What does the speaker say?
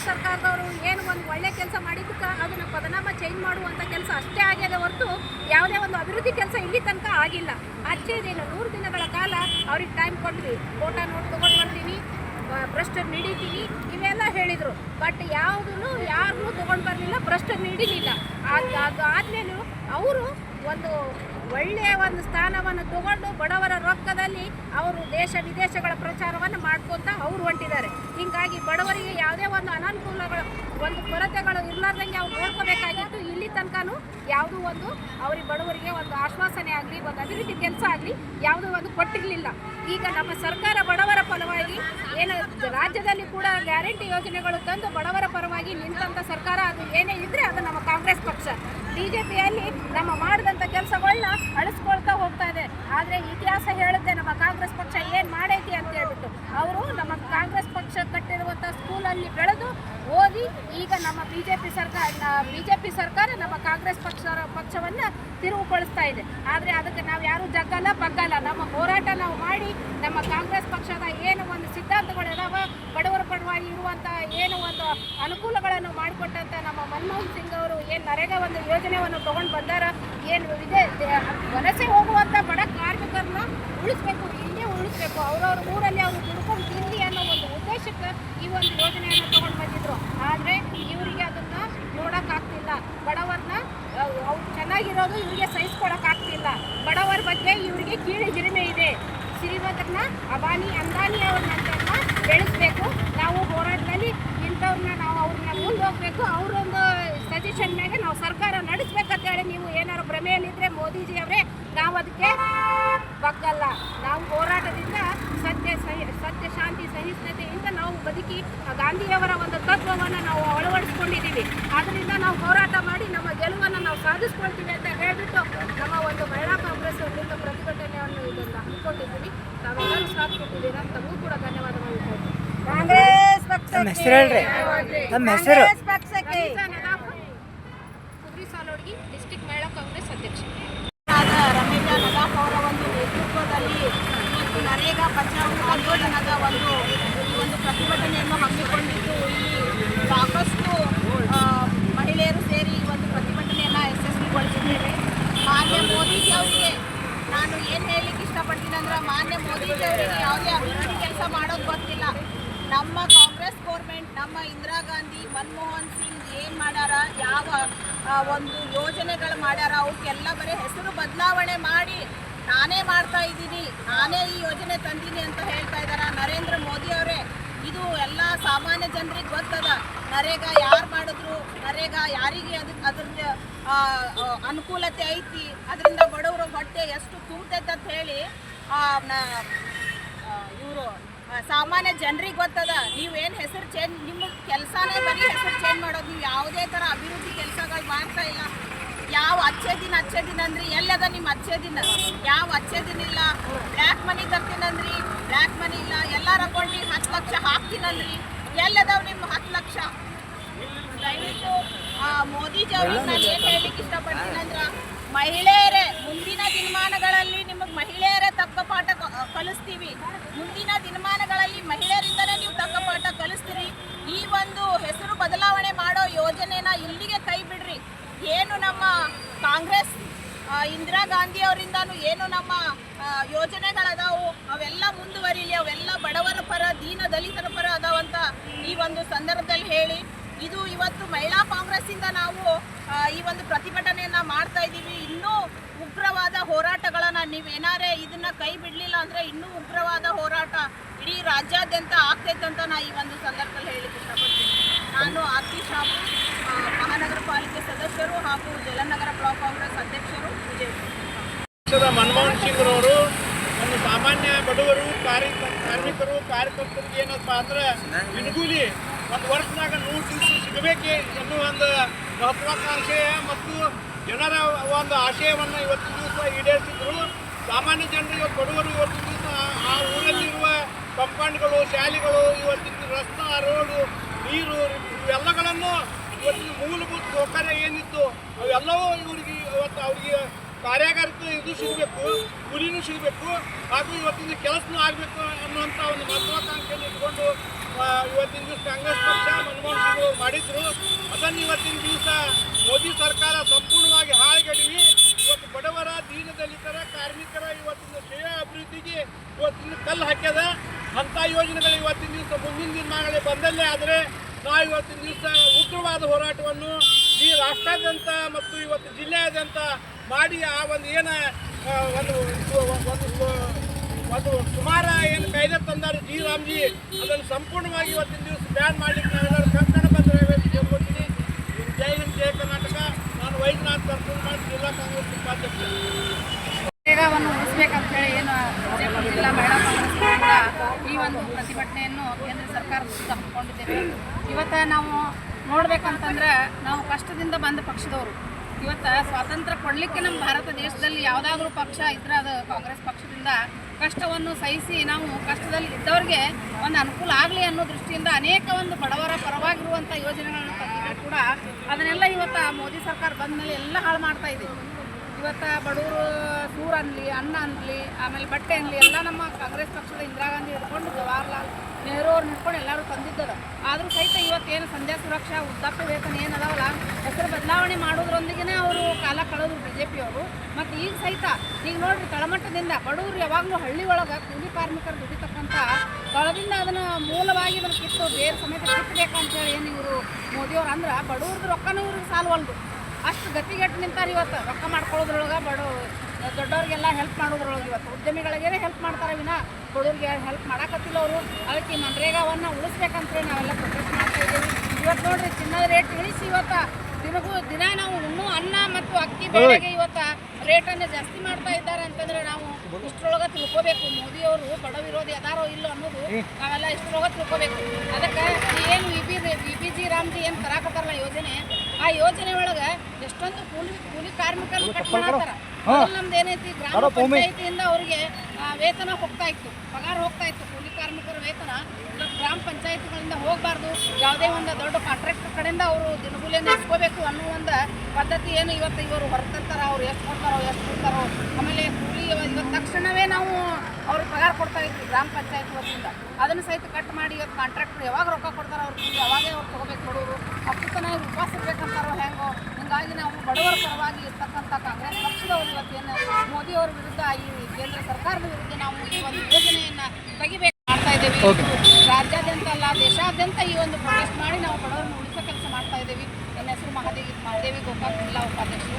ಕಾಂಗ್ರೆಸ್ ಸರ್ಕಾರದವರು ಏನು ಒಂದು ಒಳ್ಳೆ ಕೆಲಸ ಮಾಡಿದ್ದಕ್ಕೆ ಅದನ್ನು ಪದನಾಮ ಚೇಂಜ್ ಮಾಡುವಂಥ ಕೆಲಸ ಅಷ್ಟೇ ಆಗ್ಯದ ಹೊರತು ಯಾವುದೇ ಒಂದು ಅಭಿವೃದ್ಧಿ ಕೆಲಸ ಇಲ್ಲಿ ತನಕ ಆಗಿಲ್ಲ. ಅಚ್ಚೇ ದಿನ, ನೂರು ದಿನಗಳ ಕಾಲ ಅವ್ರಿಗೆ ಟೈಮ್ ಕೊಟ್ವಿ. ಫೋಟೋ ನೋಟ್ ತೊಗೊಂಡು ಬರ್ತೀನಿ ಭ್ರಷ್ಟ ನೀಡಿದ್ದೀವಿ ಇವೆಲ್ಲ ಹೇಳಿದರು. ಬಟ್ ಯಾವುದೂ ಯಾರನ್ನೂ ತೊಗೊಂಡು ಬರಲಿಲ್ಲ ಭ್ರಷ್ಟರು ನೀಡಿಲಿಲ್ಲ ಆದಮೇಲೂ ಅವರು ಒಂದು ಒಳ್ಳೆಯ ಒಂದು ಸ್ಥಾನವನ್ನು ತಗೊಂಡು ಬಡವರ ರೊಕ್ಕದಲ್ಲಿ ಅವರು ದೇಶ ವಿದೇಶಗಳ ಪ್ರಚಾರವನ್ನು ಮಾಡ್ಕೊಂತ ಅವ್ರು ಹೊಂಟಿದ್ದಾರೆ. ಹೀಗಾಗಿ ಬಡವರಿಗೆ ಯಾವುದೇ ಒಂದು ಅನಾನುಕೂಲಗಳು, ಒಂದು ಕೊರತೆಗಳು ಇರಲಾರ್ದಂಗೆ ಅವ್ರು ನೋಡ್ಕೋಬೇಕಾಗಿತ್ತು. ತನಕನೂ ಯಾವುದೂ ಒಂದು ಅವ್ರಿಗೆ ಬಡವರಿಗೆ ಒಂದು ಆಶ್ವಾಸನೆ ಆಗಲಿ, ಒಂದು ಅಭಿವೃದ್ಧಿ ಕೆಲಸ ಆಗಲಿ ಯಾವುದೂ ಒಂದು ಕೊಟ್ಟಿರಲಿಲ್ಲ. ಈಗ ನಮ್ಮ ಸರ್ಕಾರ ಬಡವರ ಪರವಾಗಿ ಏನು ರಾಜ್ಯದಲ್ಲಿ ಕೂಡ ಗ್ಯಾರಂಟಿ ಯೋಜನೆಗಳು ತಂದು ಬಡವರ ಪರವಾಗಿ ನಿಂತಂಥ ಸರ್ಕಾರ ಅದು ಏನೇ ಇದ್ದರೆ ಅದು ನಮ್ಮ ಕಾಂಗ್ರೆಸ್ ಪಕ್ಷ. ಬಿ ಜೆ ಪಿಯಲ್ಲಿ ನಮ್ಮ ಮಾಡಿದಂಥ ಕೆಲಸಗಳನ್ನ ಅಳಿಸ್ಕೊಳ್ತಾ ಹೋಗ್ತಾ ಇದೆ. ಆದರೆ ಇತಿಹಾಸ ಹೇಳುತ್ತೆ, ನಮ್ಮ ಕಾಂಗ್ರೆಸ್ ಪಕ್ಷ ಏನು ಮಾಡೈತಿ ಅಂತ ಹೇಳ್ಬಿಟ್ಟು, ಅವರು ನಮ್ಮ ಕಾಂಗ್ರೆಸ್ ಪಕ್ಷ ಕಟ್ಟಿರುವಂಥ ಸ್ಕೂಲಲ್ಲಿ ಬೆಳೆದು ಓದಿ ಈಗ ನಮ್ಮ ಬಿ ಜೆ ಪಿ ಸರ್ಕಾರ ಬಿ ಜೆ ಪಿ ಸರ್ಕಾರ ನಮ್ಮ ಕಾಂಗ್ರೆಸ್ ಪಕ್ಷ ಪಕ್ಷವನ್ನು ತಿರುವುಗೊಳಿಸ್ತಾ ಇದೆ. ಆದರೆ ಅದಕ್ಕೆ ನಾವು ಯಾರೂ ಜಗ್ಗಲ್ಲ, ಬಗ್ಗಲ್ಲ. ನಮ್ಮ ಹೋರಾಟ ನಾವು ಮಾಡಿ, ನಮ್ಮ ಕಾಂಗ್ರೆಸ್ ಪಕ್ಷದ ಏನು ಒಂದು ಸಿದ್ಧಾಂತಗಳು ಇದಾವ ಬಡವರ ಪರವಾಗಿ ಇರುವಂಥ ಏನು ಒಂದು ಅನುಕೂಲಗಳನ್ನು ಮಾಡಿಕೊಟ್ಟಂಥ ನಮ್ಮ ಮನಮೋಹನ್ ಸಿಂಗ್ ಅವರು ಏನು ನರೇಗಾ ಒಂದು ಯೋಜನೆಯನ್ನು ತೊಗೊಂಡು ಬಂದಾರ, ಏನು ಇದೆ ವಲಸೆ ಹೋಗುವಂಥ ಬಡ ಕಾರ್ಮಿಕರನ್ನ ಉಳಿಸ್ಬೇಕು ಇಲ್ಲೇ ಉಳಿಸ್ಬೇಕು. ಅವ್ರವ್ರ ಊರಲ್ಲಿ ಅವರು ದುಡ್ಕೊಂಡು ಉದ್ದೇಶಕ್ಕೆ ಈ ಒಂದು ಯೋಜನೆಯನ್ನು ತಗೊಂಡು ಬಂದಿದ್ರು. ಆದರೆ ಇವರಿಗೆ ಅದನ್ನು ನೋಡೋಕ್ಕಾಗ್ತಿಲ್ಲ. ಬಡವರನ್ನ ಅವ್ರು ಚೆನ್ನಾಗಿರೋದು ಇವರಿಗೆ ಸಹಿಸ್ಕೊಳಕ್ಕಾಗ್ತಿಲ್ಲ ಬಡವರ ಬಗ್ಗೆ ಇವರಿಗೆ ಕೀಳು ಹಿರಿಮೆ ಇದೆ. ಶ್ರೀಮಂತರನ್ನ ಅಬಾನಿ ಅಂದಾನಿ ಅವ್ರನ್ನ ಬೆಳೆಸ್ಬೇಕು. ನಾವು ಹೋರಾಟದಲ್ಲಿ ಇಂಥವ್ರನ್ನ ನಾವು ಅವ್ರನ್ನ ಮುಂದೆ ಹೋಗ್ಬೇಕು ಅವರೊಂದು ಸಜೆಷನ್ ಮೇಲೆ ನಾವು ಸರ್ಕಾರ ನಡೆಸ್ಬೇಕಂತೇಳಿ ನೀವು ಏನಾದ್ರು ಭ್ರಮೆಯಲ್ಲಿದ್ದರೆ ಮೋದಿಜಿ ಅವರೇ, ನಾವು ಅದಕ್ಕೆ ಬಗ್ಗಲ್ಲ. ನಾವು ಹೋರಾಟದಿಂದ ಸತ್ಯ ಸಹಿ ಸತ್ಯ ಶಾಂತಿ ಸಹಿಷ್ಣುತೆಯಿಂದ ನಾವು ಬದುಕಿ ಆ ಗಾಂಧಿಯವರ ಒಂದು ತತ್ವವನ್ನು ನಾವು ಅಳವಡಿಸ್ಕೊಂಡಿದ್ದೀವಿ. ಆದ್ದರಿಂದ ನಾವು ಹೋರಾಟ ಮಾಡಿ ನಮ್ಮ ಗೆಲುವನ್ನು ನಾವು ಸಾಧಿಸ್ಕೊಳ್ತೀವಿ ಅಂತ ಹೇಳಿಬಿಟ್ಟು ನಮ್ಮ ಒಂದು ಮಹಿಳಾ ಕಾಂಗ್ರೆಸ್ ವಿರುದ್ಧ ಪ್ರತಿಭಟನೆಯನ್ನು ಇದನ್ನು ಹಮ್ಮಿಕೊಂಡಿದ್ದೀವಿ. ತಾವೆಲ್ಲರೂ ಸಾಥ್ ಕೊಟ್ಟಿದ್ದೀರಾ ತಮಗೂ ಕೂಡ ಧನ್ಯವಾದಗಳು. ಕಾಂಗ್ರೆಸ್ ಪಕ್ಷ ನಮ್ಮ ಹೆಸರು ಹೇಳ್ರಿ ನಮ್ಮ ಹೆಸರು ಪಕ್ಷಕ್ಕೆ ರಮೀಜಾ ನದಾಫ್, ಕುದ್ರಿ ಸಾಲೋಡ್ಗಿ ಡಿಸ್ಟಿಕ್ ಮಹಿಳಾ ಕಾಂಗ್ರೆಸ್ ಅಧ್ಯಕ್ಷ ಆದ ರಮೇಶ ನದಾಫ್ ಅವರ ಒಂದು ನೇತೃತ್ವದಲ್ಲಿ ಇವತ್ತು ನರೇಗಾ ಬಚಾವ್ ಆಂದೋಲನದ ಒಂದು ಒಂದು ಪ್ರತಿಭಟನೆಯನ್ನು ಹಮ್ಮಿಕೊಂಡಿದ್ದು ಇಲ್ಲಿ ಸಾಕಷ್ಟು ಮಹಿಳೆಯರು ಸೇರಿ ಒಂದು ಪ್ರತಿಭಟನೆಯನ್ನು ಯಶಸ್ವಿಗೊಳಿಸಿದ್ದೇವೆ. ಮಾನ್ಯ ಮೋದಿಜಿ ಅವರಿಗೆ ನಾನು ಏನು ಹೇಳಲಿಕ್ಕೆ ಇಷ್ಟಪಡ್ತೀನಿ ಅಂದ್ರೆ, ಮಾನ್ಯ ಮೋದಿಜಿ ಅವರಿಗೆ ಯಾವುದೇ ಅಭಿವೃದ್ಧಿ ಕೆಲಸ ಮಾಡೋದು ಗೊತ್ತಿಲ್ಲ. ನಮ್ಮ ಕಾಂಗ್ರೆಸ್ ಗೌರ್ಮೆಂಟ್, ನಮ್ಮ ಇಂದಿರಾ ಗಾಂಧಿ, ಮನಮೋಹನ್ ಸಿಂಗ್ ಏನು ಮಾಡ್ಯಾರ, ಯಾವ ಒಂದು ಯೋಜನೆಗಳು ಮಾಡ್ಯಾರ ಅವಕ್ಕೆಲ್ಲ ಬರೀ ಹೆಸರು ಬದಲಾವಣೆ ಮಾಡಿ ನಾನೇ ಮಾಡ್ತಾ ಇದ್ದೀನಿ, ನಾನೇ ಈ ಯೋಜನೆ ತಂದೀನಿ ಅಂತ ಹೇಳ್ತಾ ಇದ್ದಾರೆ? ನರೇಂದ್ರ ಮೋದಿ ಅವರೇ, ಇದು ಎಲ್ಲ ಸಾಮಾನ್ಯ ಜನರಿಗೆ ಗೊತ್ತದ. ನರೇಗಾ ಯಾರು ಮಾಡಿದ್ರು, ನರೇಗಾ ಯಾರಿಗೆ ಅದಕ್ಕೆ ಅದ್ರದ್ದು ಅನುಕೂಲತೆ ಐತಿ, ಅದರಿಂದ ಬಡವರು ಹೊಟ್ಟೆ ಎಷ್ಟು ತುಂಬತೈತೆ ಅಂತ ಹೇಳಿ ಇವರು ಸಾಮಾನ್ಯ ಜನರಿಗೆ ಗೊತ್ತದ. ನೀವೇನು ಹೆಸರು ಚೇಂಜ್ ನಿಮ್ಮ ಕೆಲಸನೇ ಬರೀ ಹೆಸರು ಚೇಂಜ್ ಮಾಡೋದು, ನೀವು ಯಾವುದೇ ಥರ ಅಭಿವೃದ್ಧಿ ಕೆಲಸಗಳು ಮಾಡ್ತಾ ಇಲ್ಲ. ಯಾವ ಅಚ್ಚೆ ದಿನ ಅಚ್ಚೆ ದಿನ ಅಂದ್ರಿ ಎಲ್ಲದ ನಿಮ್ಮ ಅಚ್ಚೆ ದಿನ. ಯಾವ ಅಚ್ಚೆ ದಿನ ಇಲ್ಲ. ಬ್ಲ್ಯಾಕ್ ಮನಿ ತರ್ತೀನಂದ್ರಿ ಬ್ಲ್ಯಾಕ್ ಮನಿ ಇಲ್ಲ. ಎಲ್ಲಾರ ಅಕೌಂಟ್ ಹತ್ತು ಲಕ್ಷ ಹಾಕ್ತೀನಂದ್ರಿ ಎಲ್ಲದವ್ ನಿಮ್ಮ ಹತ್ತು ಲಕ್ಷ. ದಯವಿಟ್ಟು ಮೋದಿಜಿ ಅವ್ರಿಗೆ ನಾನು ಏನು ಇಷ್ಟಪಡ್ತೀನಿ ಅಂದ್ರೆ ಮಹಿಳೆಯರೇ, ಮುಂದಿನ ದಿನಮಾನಗಳಲ್ಲಿ ನಿಮಗೆ ಮಹಿಳೆಯರೇ ತಕ್ಕ ಪಾಠ ಕ- ಕಲಿಸ್ತೀವಿ ಮುಂದಿನ ದಿನಮಾನಗಳಲ್ಲಿ ಮಹಿಳೆಯರಿಂದಲೇ ನೀವು ತಕ್ಕ ಪಾಠ ಕಲಿಸ್ತೀರಿ ಈ ಒಂದು ಹೆಸರು ಬದಲಾವಣೆ ಮಾಡೋ ಯೋಜನೆನ ಇಲ್ಲಿಗೆ ಕೈ ಬಿಡ್ರಿ ಏನು ನಮ್ಮ ಕಾಂಗ್ರೆಸ್ ಆ, ಇಂದಿರಾ ಗಾಂಧಿ ಅವರಿಂದನೂ ಏನು ನಮ್ಮ ಆ, ಯೋಜನೆಗಳದಾವು. ಅವೆಲ್ಲ ಮುಂದುವರಿಲಿ ಅವೆಲ್ಲ ಬಡವರ ಪರ ದೀನ ದಲಿತರ ಪರ ಅದಾವಂತ ಈ ಒಂದು ಸಂದರ್ಭದಲ್ಲಿ ಹೇಳಿ. ಇದು ಇವತ್ತು ಮಹಿಳಾ ಕಾಂಗ್ರೆಸ್ಸಿಂದ ನಾವು ಈ ಒಂದು ಪ್ರತಿಭಟನೆಯನ್ನ ಮಾಡ್ತಾ ಇದ್ದೀವಿ. ಇನ್ನೂ ಉಗ್ರವಾದ ಹೋರಾಟಗಳನ್ನ ನೀವೇನಾರೇ ಇದನ್ನ ಕೈ ಬಿಡಲಿಲ್ಲ ಅಂದ್ರೆ ಇನ್ನೂ ಉಗ್ರವಾದ ಹೋರಾಟ ಇಡೀ ರಾಜ್ಯಾದ್ಯಂತ ಆಗ್ತೈತೆ ಅಂತ ನಾ ಈ ಒಂದು ಸಂದರ್ಭದಲ್ಲಿ ಹೇಳಿಕ್ಕೆ ಇಷ್ಟಪಡ್ತೀನಿ. ನಾನು ಆರ್ತಿ ಆ, ಮಹಾನಗರ ಪಾಲಿಕೆ ಸದಸ್ಯರು ಹಾಗೂ ಜಲನಗರ ಬ್ಲಾಕ್ ಕಾಂಗ್ರೆಸ್ ಅಧ್ಯಕ್ಷರು ವಿಜಯಪುರ ಮನಮೋಹನ್ ಸಿಂಗ್ ಅವರು ಒಂದು ಸಾಮಾನ್ಯ ಬಡವರು ಕಾರ್ಯ ಕಾರ್ಮಿಕರು, ಕಾರ್ಯಕರ್ತರಿಗೆ ಏನಪ್ಪ ಅಂದ್ರೆ ಇನುಗೂಲಿ ಒಂದು ವರ್ಷದಾಗ ನೂರು ದಿವಸ ಸಿಗಬೇಕೆ ಎನ್ನುವ ಒಂದು ಮಹತ್ವಾಕಾಂಕ್ಷೆ ಮತ್ತು ಜನರ ಒಂದು ಆಶಯವನ್ನು ಇವತ್ತು ದಿವಸ ಈಡೇರಿಸಿದ್ರು. ಸಾಮಾನ್ಯ ಜನರು ಇವತ್ತು ಬಡವರು ಇವತ್ತು ದಿವಸ ಆ ಊರಲ್ಲಿರುವ ಕಂಪೌಂಡ್ಗಳು, ಶಾಲೆಗಳು, ಇವತ್ತಿನ ರಸ್ತೆ, ರೋಡು, ನೀರು, ಇವೆಲ್ಲಗಳನ್ನು ಇವತ್ತಿನ ಮೂಲಭೂತ ಸೌಕರ್ಯ ಏನಿತ್ತು, ಅವೆಲ್ಲವೂ ಇವರಿಗೆ ಇವತ್ತು ಅವರಿಗೆ ಕಾರ್ಯಾಗಾರಕ್ಕೆ ಇದು ಸಿಗಬೇಕು ಗುರಿನೂ ಸಿಗಬೇಕು ಹಾಗೂ ಇವತ್ತಿನ ಕೆಲಸನೂ ಆಗಬೇಕು ಅನ್ನುವಂಥ ಒಂದು ಮಹತ್ವಾಕಾಂಕ್ಷೆಯನ್ನು ಇಟ್ಕೊಂಡು ಇವತ್ತಿನ ದಿವಸ ಕಾಂಗ್ರೆಸ್ ಪಕ್ಷ ಮನಮೋಹನ್ ಸಿಂಗ್ ಮಾಡಿದ್ರು. ಅದನ್ನು ಇವತ್ತಿನ ದಿವಸ ಮೋದಿ ಸರ್ಕಾರ ಸಂಪೂರ್ಣವಾಗಿ ಹಾಳುಗಡಿವಿ ಇವತ್ತು ಬಡವರ ದೀನದಲಿತರ, ಕಾರ್ಮಿಕರ ಇವತ್ತಿನ ಶ್ರೇಯ ಅಭಿವೃದ್ಧಿಗೆ ಇವತ್ತಿನ ಕಲ್ಲು ಹಾಕ್ಯದ. ಅಂಥ ಯೋಜನೆಗಳು ಇವತ್ತಿನ ದಿವಸ ಮುಂದಿನ ದಿನಮಾನಗಳಲ್ಲಿ ಬಂದಲ್ಲೇ ಆದರೆ, ನಾವು ಇವತ್ತಿನ ದಿವಸ ಉಗ್ರವಾದ ಹೋರಾಟವನ್ನು ಈ ರಾಷ್ಟ್ರಾದ್ಯಂತ ಮತ್ತು ಇವತ್ತು ಜಿಲ್ಲೆಯಾದ್ಯಂತ ಮಾಡಿ ಆ ಒಂದು ಏನು ಒಂದು ಒಂದು ಒಂದು ಸುಮಾರ ಏನು ಕಾಯ್ದೆ ತಂದಾರೆ ಜಿ. ರಾಮ್ಜಿ, ಅದನ್ನು ಸಂಪೂರ್ಣವಾಗಿ ಇವತ್ತಿನ ದಿವಸ ಬ್ಯಾನ್ ಮಾಡ್ಲಿಕ್ಕೆ ನಾವೆಲ್ಲರೂ ಕಂಕಣ ಕೇಳ್ಕೊತೀನಿ ಜೈ ಹಿಂದ್ ಜಯ ಕರ್ನಾಟಕ. ನಾನು ವೈದ್ಯನಾಥ್ ಕರ್ಕೊಂಡು ಮಾಡಿ, ಜಿಲ್ಲಾ ಕಾಂಗ್ರೆಸ್ ಉಪಾಧ್ಯಕ್ಷ. ನರೇಗಾವನ್ನು ಉಳಿಸ್ಬೇಕಂತ ಹೇಳಿ ಏನು ಜಿಲ್ಲಾ ಈ ಒಂದು ಪ್ರತಿಭಟನೆಯನ್ನು ಕೇಂದ್ರ ಸರ್ಕಾರ ಹಮ್ಮಿಕೊಂಡಿದ್ದೇವೆ. ಇವತ್ತು ನಾವು ನೋಡ್ಬೇಕಂತಂದ್ರೆ ನಾವು ಕಷ್ಟದಿಂದ ಬಂದ ಪಕ್ಷದವರು. ಇವತ್ತು ಸ್ವಾತಂತ್ರ್ಯ ಕೊಡಲಿಕ್ಕೆ ನಮ್ಮ ಭಾರತ ದೇಶದಲ್ಲಿ ಯಾವುದಾದ್ರೂ ಪಕ್ಷ ಇದ್ರೆ ಅದು ಕಾಂಗ್ರೆಸ್ ಪಕ್ಷದಿಂದ ಕಷ್ಟವನ್ನು ಸಹಿಸಿ ನಾವು ಕಷ್ಟದಲ್ಲಿ ಇದ್ದವ್ರಿಗೆ ಒಂದು ಅನುಕೂಲ ಆಗಲಿ ಅನ್ನೋ ದೃಷ್ಟಿಯಿಂದ ಅನೇಕ ಒಂದು ಬಡವರ ಪರವಾಗಿರುವಂಥ ಯೋಜನೆಗಳನ್ನು ಕೂಡ. ಅದನ್ನೆಲ್ಲ ಇವತ್ತು ಮೋದಿ ಸರ್ಕಾರ ಬಂದ ಮೇಲೆ ಎಲ್ಲ ಹಾಳು ಮಾಡ್ತಾ ಇದೆ. ಇವತ್ತು ಬಡವರು ಸೂರು ಅನ್ನಲಿ ಅನ್ನ ಅನ್ನಲಿ ಆಮೇಲೆ ಬಟ್ಟೆ ಅನ್ನಲಿ ಎಲ್ಲ ನಮ್ಮ ಕಾಂಗ್ರೆಸ್ ಪಕ್ಷದ ಇಂದಿರಾ ಗಾಂಧಿ ಹಿಡ್ಕೊಂಡು ಅವ್ರು ಹಿಡ್ಕೊಂಡು ಎಲ್ಲರೂ ತಂದಿದ್ದದ ಆದರೂ ಸಹಿತ ಇವತ್ತೇನು ಸಂಧ್ಯಾ ಸುರಕ್ಷಾ ಉದ್ದಾಪ್ತ ವೇತನ ಏನು ಅದಾವಲ್ಲ ಹೆಸರು ಬದಲಾವಣೆ ಮಾಡೋದ್ರೊಂದಿಗೆ ಅವರು ಕಾಲ ಕಳೆದ್ರು ಬಿ ಜೆ ಪಿಯವರು ಮತ್ತು ಈಗ ಸಹಿತ, ಈಗ ನೋಡ್ರಿ ತಳಮಟ್ಟದಿಂದ ಬಡವರು ಯಾವಾಗಲೂ ಹಳ್ಳಿ ಒಳಗೆ ಕೂಲಿ ಕಾರ್ಮಿಕರು ದುಡಿತಕ್ಕಂಥ ಸ್ಥಳದಿಂದ ಅದನ್ನು ಮೂಲವಾಗಿ ಅದನ್ನು ಕಿತ್ತು, ಬೇರೆ ಸಮೇತ ಕಿತ್ತಬೇಕಂತೇಳಿ ಏನು ಇವರು ಮೋದಿಯವ್ರು ಅಂದ್ರೆ ಬಡವ್ರದ್ದು ರೊಕ್ಕನೂ ಇವ್ರಿಗೆ ಸಾಲ್ವಲ್ದು ಅಷ್ಟು ಗತಿಗೆಟ್ಟು ನಿಂತಾರೆ ಇವತ್ತು ರೊಕ್ಕ ಮಾಡ್ಕೊಳ್ಳೋದ್ರೊಳಗೆ ಬಡ ದೊಡ್ಡವ್ರಿಗೆಲ್ಲ ಹೆಲ್ಪ್ ಮಾಡೋದ್ರೊಳಗೆ ಇವತ್ತು ಉದ್ಯಮಿಗಳಿಗೇನೆ ಹೆಲ್ಪ್ ಮಾಡ್ತಾರೆ ವಿನ. ಬಡವ್ರಿಗೆ ಹೆಲ್ಪ್ ಮಾಡಕತ್ತಿಲ್ಲ ಅವರು. ಅದಕ್ಕೆ ಈ ಮನ್ರೇಗಾವನ್ನು ಉಳಿಸ್ಬೇಕಂತೇಳಿ ನಾವೆಲ್ಲ ಪ್ರೊಟೆಸ್ಟ್ ಮಾಡ್ತಾ ಇದ್ದೀವಿ. ಇವತ್ತು ನೋಡ್ರಿ ಚಿನ್ನದ ರೇಟ್ ಇಳಿಸಿ ಇವತ್ತು ದಿನಗೂ ದಿನ ನಾವು ಇನ್ನೂ ಅನ್ನ ಮತ್ತು ಅಕ್ಕಿ ಬೆಳೆಗೆ ಇವತ್ತು ರೇಟನ್ನು ಜಾಸ್ತಿ ಮಾಡ್ತಾ ಇದ್ದಾರೆ ಅಂತಂದ್ರೆ ನಾವು ಇಷ್ಟರೊಳಗೆ ತಿಳ್ಕೋಬೇಕು. ಮೋದಿಯವರು ಬಡ ವಿರೋಧಿ ಅದಾರೋ ಇಲ್ಲೋ ಅನ್ನೋದು ನಾವೆಲ್ಲ ಇಷ್ಟರೊಳಗೆ ತಿಳ್ಕೋಬೇಕು. ಅದಕ್ಕೆ ಏನು V B V B G Ramji ಏನು ತರಾಕತ್ತಾರಲ್ಲ ಯೋಜನೆ ಆ ಯೋಜನೆ ಒಳಗ ಎಷ್ಟೊಂದು ಕೂಲಿ ಕೂಲಿ ಕಾರ್ಮಿಕರನ್ನು ಕಟ್ ಮಾಡತ್ತಾರ. ನಮ್ದು ಏನೈತಿ ಗ್ರಾಮ ಪಂಚಾಯತಿಯಿಂದ ಅವರಿಗೆ ವೇತನ ಹೋಗ್ತಾ ಇತ್ತು. ಪಗಾರ ಹೋಗ್ತಾ ಇತ್ತು. ಕೂಲಿ ಕಾರ್ಮಿಕರ ವೇತನ ಗ್ರಾಮ ಪಂಚಾಯತಿಗಳಿಂದ ಹೋಗಬಾರ್ದು. ಯಾವುದೇ ಒಂದು ದೊಡ್ಡ ಕಾಂಟ್ರಾಕ್ಟರ್ ಕಡೆಯಿಂದ ಅವರು ದಿನಗೂಲಿಯನ್ನು ಇಸ್ಕೋಬೇಕು ಅನ್ನೋ ಒಂದು ಪದ್ಧತಿ ಏನು ಇವತ್ತು ಇವರು ಹೊರತರ್ತಾರ ಅವ್ರು ಎಷ್ಟು ಕೊಡ್ತಾರೋ ಎಷ್ಟು ಕೊಡ್ತಾರೋ. ಆಮೇಲೆ ಕೂಲಿ ಇವತ್ತು ತಕ್ಷಣವೇ ನಾವು ಅವ್ರಿಗೆ ಪಗಾರ ಕೊಡ್ತಾ ಇದ್ರು ಗ್ರಾಮ ಪಂಚಾಯತ್ ವತಿಯಿಂದ. ಅದನ್ನು ಸಹಿತ ಕಟ್ ಮಾಡಿ ಇವತ್ತು ಕಾಂಟ್ರಾಕ್ಟ್ರು ಯಾವಾಗ ರೊಕ್ಕ ಕೊಡ್ತಾರೆ ಅವ್ರ ಕೂಲಿ ಅವಾಗೇ ಅವ್ರು ತೊಗೋಬೇಕು ಬಡವರು ಅಪ್ಪತನ ಉಪವಾಸ ಇರ್ಬೇಕಂತಾರೋ ಹೆಂಗೋ ಹಿಂಗಾಗಿ ನಾವು ಬಡವರ ಪರವಾಗಿ ಇರ್ತಕ್ಕಂಥ ಕಾಂಗ್ರೆಸ್ ಪಕ್ಷದವರು ಇವತ್ತೇನು ಮೋದಿ ಅವರ ವಿರುದ್ಧ ಈ ಕೇಂದ್ರ ಸರ್ಕಾರದ ವಿರುದ್ಧ ನಾವು ಈ ಒಂದು ಯೋಜನೆಯನ್ನು ತೆಗಿಬೇಕು ಮಾಡ್ತಾ ಇದ್ದೇವೆ. ರಾಜ್ಯಾದ್ಯಂತ ಅಲ್ಲ ದೇಶಾದ್ಯಂತ ಈ ಒಂದು ಪ್ರೊಟೆಸ್ಟ್ ಮಾಡಿ ನಾವು ಬಡವರನ್ನು ಉಳಿಸೋ ಕೆಲಸ ಮಾಡ್ತಾ ಇದ್ದೇವೆ. ನನ್ನ ಹೆಸರು ಮಹಾದೇವಿ ಮಹಾದೇವಿ ಗೋಪಾಲ್ ಜಿಲ್ಲಾ ಉಪಾಧ್ಯಕ್ಷರು.